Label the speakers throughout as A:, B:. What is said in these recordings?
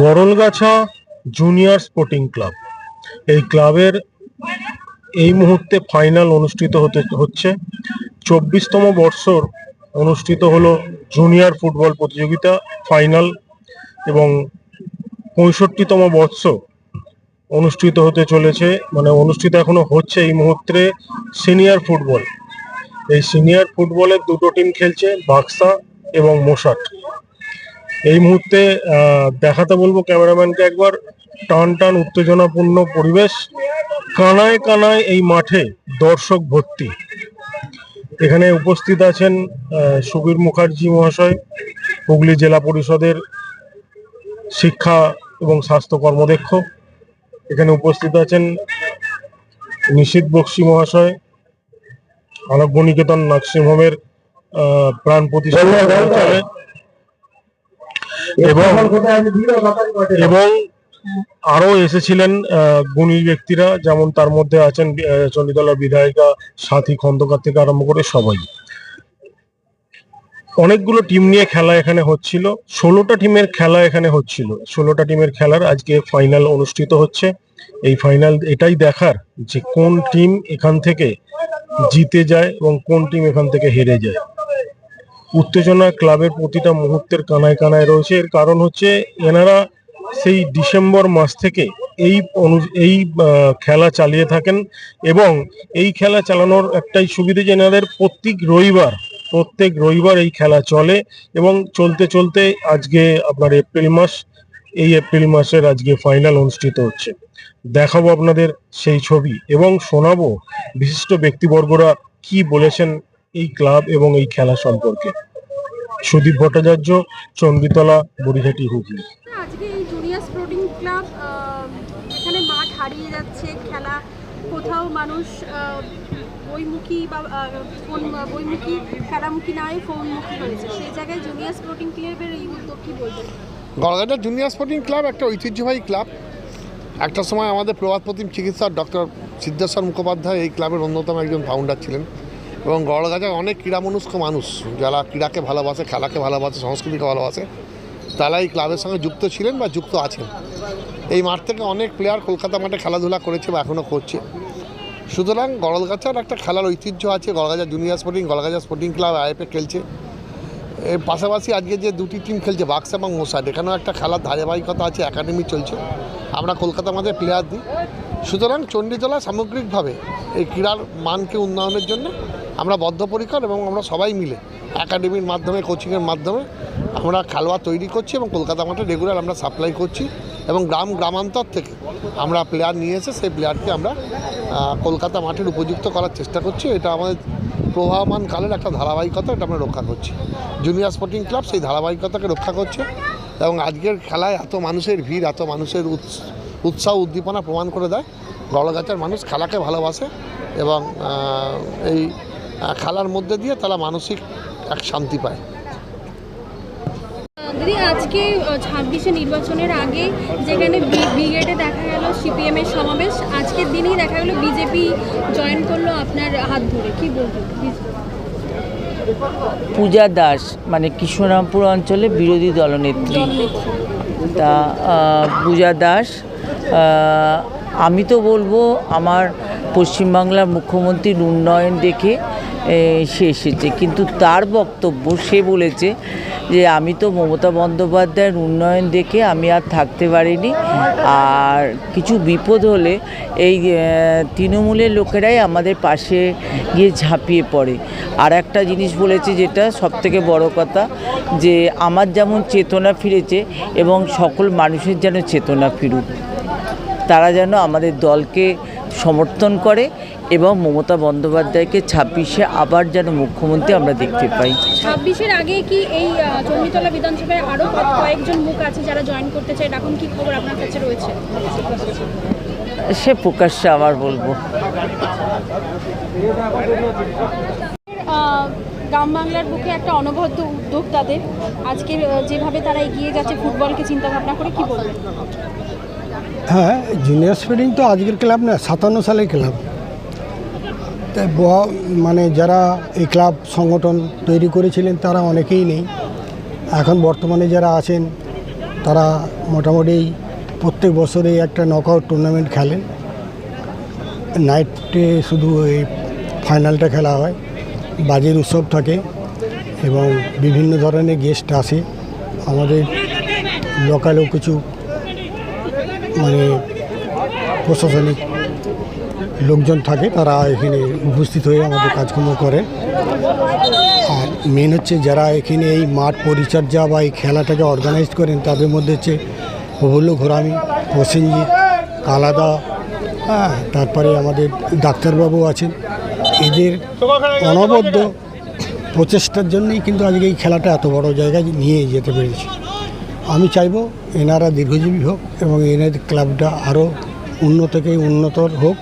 A: Garalgachha junior sporting club. এই ক্লাবের এই মুহূর্তে ফাইনাল অনুষ্ঠিত হতে, হচ্ছে। চব্বিশতম বর্ষর অনুষ্ঠিত হলো জুনিয়র ফুটবল প্রতিযোগিতা ফাইনাল এবং পঁয়ষট্টিতম বর্ষ অনুষ্ঠিত হতে চলেছে মানে অনুষ্ঠিত এখনও হচ্ছে এই মুহূর্তে সিনিয়র ফুটবল। এই সিনিয়র ফুটবলের দুটো টিম খেলছে, বাক্সা এবং মোসাট এই মুহূর্তে দেখাতে বলব ক্যামেরাম্যানকে একবার। টান টান উত্তেজনাপূর্ণ পরিবেশ। কানায় কানায় এই মাঠে দর্শক ভর্তি। এখানে উপস্থিত আছেন সুবীর মুখার্জি মহাশয়, হুগলি জেলা পরিষদের শিক্ষা এবং স্বাস্থ্য কর্মদক্ষ এখানে উপস্থিত আছেন নিশীত বক্সি মহাশয় আলোক নিকেতন নার্সিং প্রাণ পরিচালক এবং এবং আরও এসেছিলেন গুণী ব্যক্তিরা যেমন তার মধ্যে আছেন আহ, চণ্ডীতলা বিধায়িকা সাথী খন্দকার থেকে আরম্ভ করে সবাই। অনেকগুলো টিম নিয়ে খেলা এখানে হচ্ছিল। ষোলোটা টিমের খেলা এখানে হচ্ছিল। ষোলোটা টিমের খেলার আজকে ফাইনাল অনুষ্ঠিত হচ্ছে। এই ফাইনাল এটাই দেখার যে কোন টিম এখান থেকে জিতে যায় এবং কোন টিম এখান থেকে হেরে যায়। উত্তেজনা ক্লাবের প্রতিটা মুহূর্তের কানায় কানায় রয়েছে। এর কারণ হচ্ছে এনারা সেই ডিসেম্বর মাস থেকে এই অনু- এই খেলা চালিয়ে থাকেন এবং এই খেলা চালানোর একটাই সুবিধে যে এনাদের প্রত্যেক রবিবার প্রত্যেক রবিবার এই খেলা চলে এবং চলতে চলতে আজকে আপনার এপ্রিল মাস, এই এপ্রিল মাসের আজকে ফাইনাল অনুষ্ঠিত হচ্ছে। দেখাবো আপনাদের সেই ছবি এবং শোনাবো বিশিষ্ট ব্যক্তিবর্গরা কি বলেছেন এই ক্লাব এবং এই খেলা সম্পর্কে। সুদীপ ভট্টাচার্য চণ্ডীতলা বড়িঘাটি হুগলি।
B: আজকে এই জুনিয়র স্পোর্টিং ক্লাব এখানে মাঠ হারিয়ে যাচ্ছে খেলা কোথাও মানুষ বইমুখী বা ফোন বইমুখী খেলামুখী নয় ফোনমুখী হয়েছে। সেই জায়গায় জুনিয়র স্পোর্টিং ক্লাবের এই উদ্যোগ কি বলবেন?
C: গড়গাটা জুনিয়র স্পোর্টিং ক্লাব একটা ঐতিহ্যবাহী ক্লাব। একটা সময় আমাদের প্রবাদ প্রতিম চিকিৎসক ডক্টর সিদ্ধেশ্বর মুখোপাধ্যায় এই ক্লাবের অন্যতম একজন ফাউন্ডার ছিলেন। এবং গড়গাজায় অনেক ক্রীড়ামনস্ক মানুষ, যারা ক্রীড়াকে ভালোবাসে, খেলাকে ভালোবাসে, সংস্কৃতিকে ভালোবাসে তারা এই ক্লাবের সঙ্গে যুক্ত ছিলেন বা যুক্ত আছেন। এই মাঠ থেকে অনেক প্লেয়ার কলকাতা মাঠে খেলাধুলা করেছে বা এখনও করছে। সুতরাং গড়লগাছার একটা খেলার ঐতিহ্য আছে। Gargaja junior sporting Gargaja sporting club IFA খেলছে। এর পাশাপাশি আজকে যে দুটি টিম খেলছে, বাক্স এবং মোসাদ, এখানেও একটা খেলার ধারাবাহিকতা আছে একাডেমি চলছে। আমরা কলকাতা মাঝে প্লেয়ার দিই। সুতরাং চণ্ডীতলা সামগ্রিকভাবে এই ক্রীড়ার মানকে উন্নয়নের জন্য আমরা বদ্ধপরিকর এবং আমরা সবাই মিলে একাডেমির মাধ্যমে কোচিংয়ের মাধ্যমে আমরা খেলোয়াড় তৈরি করছি এবং কলকাতা মাঠে রেগুলার আমরা সাপ্লাই করছি এবং গ্রাম, গ্রামান্তর থেকে আমরা প্লেয়ার নিয়ে এসে সেই প্লেয়ারকে আমরা কলকাতা মাঠের উপযুক্ত করার চেষ্টা করছি। এটা আমাদের প্রবাহমান কালের একটা ধারাবাহিকতা, এটা আমরা রক্ষা করছি। জুনিয়র স্পোর্টিং ক্লাব সেই ধারাবাহিকতাকে রক্ষা করছে এবং আজকের খেলায় এত মানুষের ভিড়, এত মানুষের উৎস- উৎসাহ উদ্দীপনা প্রমাণ করে দেয়। গড়গাছার মানুষ খেলাকে ভালোবাসে এবং এই খেলার মধ্যে দিয়ে তারা মানসিক এক শান্তি পায়।
B: দিদি আজকে ছাব্বিশে নির্বাচনের আগে যেখানে ব্রিগেডে দেখা গেল সিপিএম এর সমাবেশ আজকের দিনেই দেখা গেল বিজেপি জয়েন করল আপনার হাত ধরে। কি বলবেন?
D: পূজা দাস মানে কৃষ্ণরামপুর অঞ্চলে বিরোধী দলনেত্রী। তা পূজা দাস আমি তো বলব আমার পশ্চিমবাংলার মুখ্যমন্ত্রীর উন্নয়ন দেখে সে এসেছে। কিন্তু তার বক্তব্য সে বলেছে যে, আমি তো মমতা বন্দ্যোপাধ্যায়ের উন্নয়ন দেখে আমি আর থাকতে পারিনি। আর কিছু বিপদ হলে এই তৃণমূলের লোকেরাই আমাদের পাশে গিয়ে ঝাঁপিয়ে পড়ে। আর একটা জিনিস বলেছে যেটা সবথেকে বড় কথা, যে আমার যেমন চেতনা ফিরেছে এবং সকল মানুষের যেন চেতনা ফিরুক, তারা যেন আমাদের দলকে সমর্থন করে এবং মমতা বন্দ্যোপাধ্যায়কে ছাব্বিশে আবার যেন মুখ্যমন্ত্রী আমরা দেখতে পাই।
B: ছাব্বিশের আগে কি এই চণ্ডীতলা বিধানসভায় আরও কয়েকজন মুখ আছে যারা জয়েন করতে চায়? এখন কি খবর আপনার কাছে রয়েছে?
D: সে প্রকাশ্যে আবার বলব।
B: গ্রাম বাংলার বুকে একটা অনবদ্য উদ্যোগ তাদের। আজকের আহ, যেভাবে তারা এগিয়ে যাচ্ছে ফুটবলকে চিন্তা ভাবনা করে কি বলবেন?
E: হ্যাঁ জুনিয়র স্পোর্টিং তো আজকের ক্লাব না, সাতান্ন সালের ক্লাব তাই মানে যারা এই ক্লাব সংগঠন তৈরি করেছিলেন, তারা অনেকেই নেই। এখন বর্তমানে যারা আছেন, তারা মোটামুটি প্রত্যেক বছরেই একটা নকআউট টুর্নামেন্ট খেলেন। নাইটে শুধু এই ফাইনালটা খেলা হয়, বাজের উৎসব থাকে এবং বিভিন্ন ধরনের গেস্ট আসে। আমাদের লোকালেও কিছু মানে প্রশাসনিক লোকজন থাকে, তারা এখানে উপস্থিত হয়ে আমাদের কাজকর্ম করে। আর মেন হচ্ছে যারা এখানে এই মাঠ পরিচর্যা বা এই খেলাটাকে অর্গানাইজ করেন, তাদের মধ্যে হচ্ছে প্রফুল্ল ঘোরামি, প্রসেনজিৎ, কালাদা হ্যাঁ তারপরে আমাদের ডাক্তারবাবু আছেন। এদের অনবদ্য প্রচেষ্টার জন্যই কিন্তু আজকে এই খেলাটা এত বড় জায়গায় নিয়ে যেতে পেরেছি। আমি চাইব এনারা দীর্ঘজীবী হোক এবং এনাদের ক্লাবটা আরও উন্নত থেকে উন্নতর হোক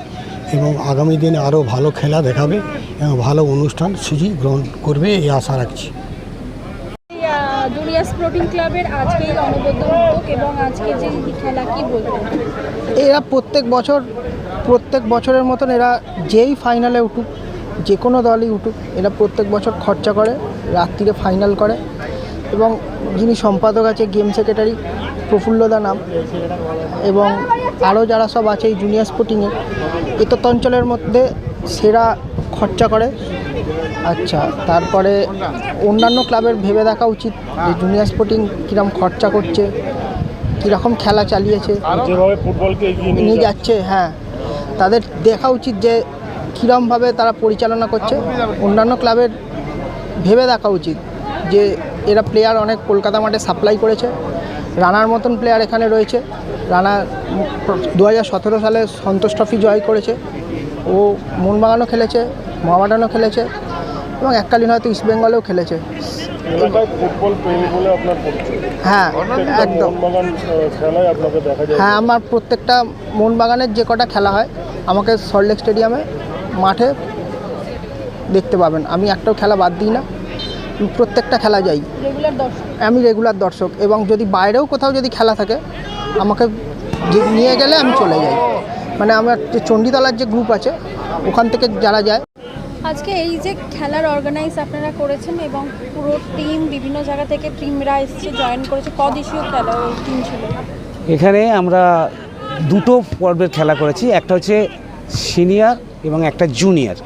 E: এবং আগামী দিনে আরও ভালো খেলা দেখাবে এবং ভালো অনুষ্ঠান সূচি গ্রহণ করবে এই আশা রাখছি।
B: জুনিয়ার স্পোর্টিং ক্লাবের আজকে অনবদ্য উদ্যোগ এবং আজকে যে খেলা কি বলবেন?
D: এরা প্রত্যেক বছর প্রত্যেক বছরের মতন এরা যেই ফাইনালে উঠুক যে কোনো দলই উঠুক এরা প্রত্যেক বছর খরচা করে রাত্রিরে ফাইনাল করে। এবং যিনি সম্পাদক আছে গেম সেক্রেটারি প্রফুল্লদা নাম এবং আরও যারা সব আছে এই জুনিয়র স্পোর্টিংয়ে এতত অঞ্চলের মধ্যে সেরা খরচা করে। আচ্ছা তারপরে অন্যান্য ক্লাবের ভেবে দেখা উচিত যে জুনিয়র স্পোর্টিং কীরকম খরচা করছে কীরকম খেলা চালিয়েছে
A: যেভাবে ফুটবলকে
D: নিয়ে যাচ্ছে হ্যাঁ। তাদের দেখা উচিত যে কীরমভাবে তারা পরিচালনা করছে। অন্যান্য ক্লাবের ভেবে দেখা উচিত। যে এরা প্লেয়ার অনেক কলকাতা মাঠে সাপ্লাই করেছে। রানার মতন প্লেয়ার এখানে রয়েছে। রানা দু হাজার সতেরো সালে সন্তোষ ট্রফি জয় করেছে। ও মোহনবাগানও খেলেছে মহাবাডানও খেলেছে এবং এককালীন হয়তো খেলেছে।
A: বলে আপনার পরিচয়
D: হ্যাঁ একদম। হ্যাঁ আমার প্রত্যেকটা মোহনবাগানের যে কটা খেলা হয় আমাকে সল্টলেক স্টেডিয়ামে মাঠে দেখতে পাবেন। আমি একটাও খেলা বাদ দিই না। প্রত্যেকটা খেলা যাই।
B: রেগুলার
D: আমি রেগুলার দর্শক এবং যদি বাইরেও কোথাও যদি খেলা থাকে আমাকে নিয়ে গেলে আমি চলে যাই। মানে আমার যে চণ্ডীতলার যে গ্রুপ আছে ওখান থেকে যারা যায়।
B: আজকে এই যে খেলার অর্গানাইজ আপনারা করেছেন এবং পুরো টিম বিভিন্ন জায়গা থেকে টিমরা এসছে জয়েন করেছে কদেশীয় খেলা টিম ছিল?
F: এখানে আমরা দুটো পর্বের খেলা করেছি একটা হচ্ছে সিনিয়র এবং একটা জুনিয়র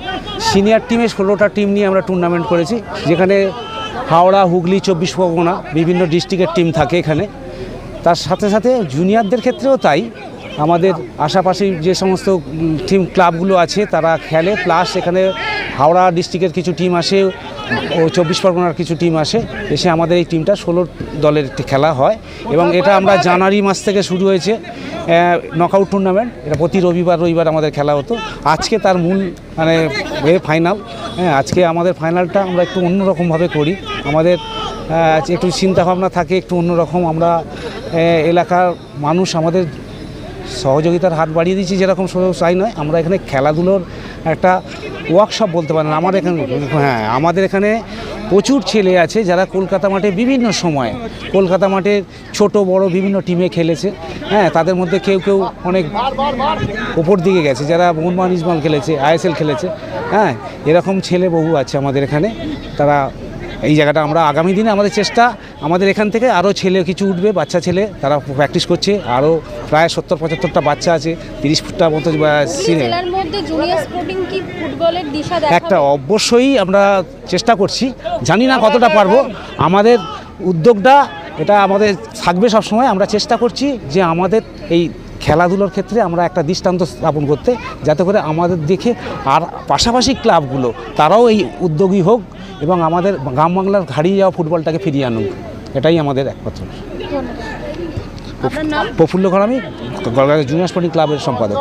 F: সিনিয়র টিমে ষোলোটা টিম নিয়ে আমরা টুর্নামেন্ট করেছি, যেখানে হাওড়া, হুগলি, চব্বিশ পরগনা বিভিন্ন ডিস্ট্রিক্টের টিম থাকে এখানে। তার সাথে সাথে জুনিয়রদের ক্ষেত্রেও তাই। আমাদের আশাপাশি যে সমস্ত টিম ক্লাবগুলো আছে, তারা খেলে। প্লাস এখানে হাওড়া ডিস্ট্রিক্টের কিছু টিম আসে, ও চব্বিশ পরগনার কিছু টিম আসে। এসে আমাদের এই টিমটা ষোলো দলের খেলা হয়। এবং এটা আমরা জানুয়ারি মাস থেকে শুরু হয়েছে নকআউট টুর্নামেন্ট এটা প্রতি রবিবার রবিবার আমাদের খেলা হতো। আজকে তার মূল মানে ফাইনাল হ্যাঁ আজকে আমাদের ফাইনালটা আমরা একটু অন্যরকমভাবে করি। আমাদের একটু চিন্তাভাবনা থাকে, একটু অন্যরকম। আমরা এলাকার মানুষ আমাদের সহযোগিতার হাত বাড়িয়ে দিচ্ছি যেরকম তাই নয়, আমরা এখানে খেলাধুলোর একটা ওয়ার্কশপ বলতে পারেন। আমার এখানে হ্যাঁ আমাদের এখানে প্রচুর ছেলে আছে যারা কলকাতা মাঠে বিভিন্ন সময়ে, কলকাতা মাঠে ছোট, বড় বিভিন্ন টিমে খেলেছে। হ্যাঁ তাদের মধ্যে কেউ কেউ অনেক ওপর দিকে গেছে, যারা মোহনবাগান ইসমাল খেলেছে আইএসএল খেলেছে। হ্যাঁ এরকম ছেলে বহু আছে আমাদের এখানে। তারা এই জায়গাটা আমরা আগামী দিনে আমাদের চেষ্টা আমাদের এখান থেকে আরও ছেলে কিছু উঠবে বাচ্চা ছেলে তারা প্র্যাকটিস করছে। আরও প্রায় সত্তর পঁচাত্তরটা বাচ্চা আছে তিরিশ ফুটটা মতো সিনে একটা অবশ্যই আমরা চেষ্টা করছি। জানি না কতটা পারব। আমাদের উদ্যোগটা এটা আমাদের থাকবে সব সময় আমরা চেষ্টা করছি যে আমাদের এই খেলাধুলোর ক্ষেত্রে আমরা একটা দৃষ্টান্ত স্থাপন করতে যাতে করে আমাদের দেখে আর পাশাপাশি ক্লাবগুলো তারাও এই উদ্যোগী হোক এবং আমাদের গ্রাম বাংলার হারিয়ে যাওয়া ফুটবলটাকে ফিরিয়ে আনুক। এটাই আমাদের একমাত্র প্রফুল্ল ঘর আমি জুনিয়র স্পোর্টিং ক্লাবের সম্পাদক।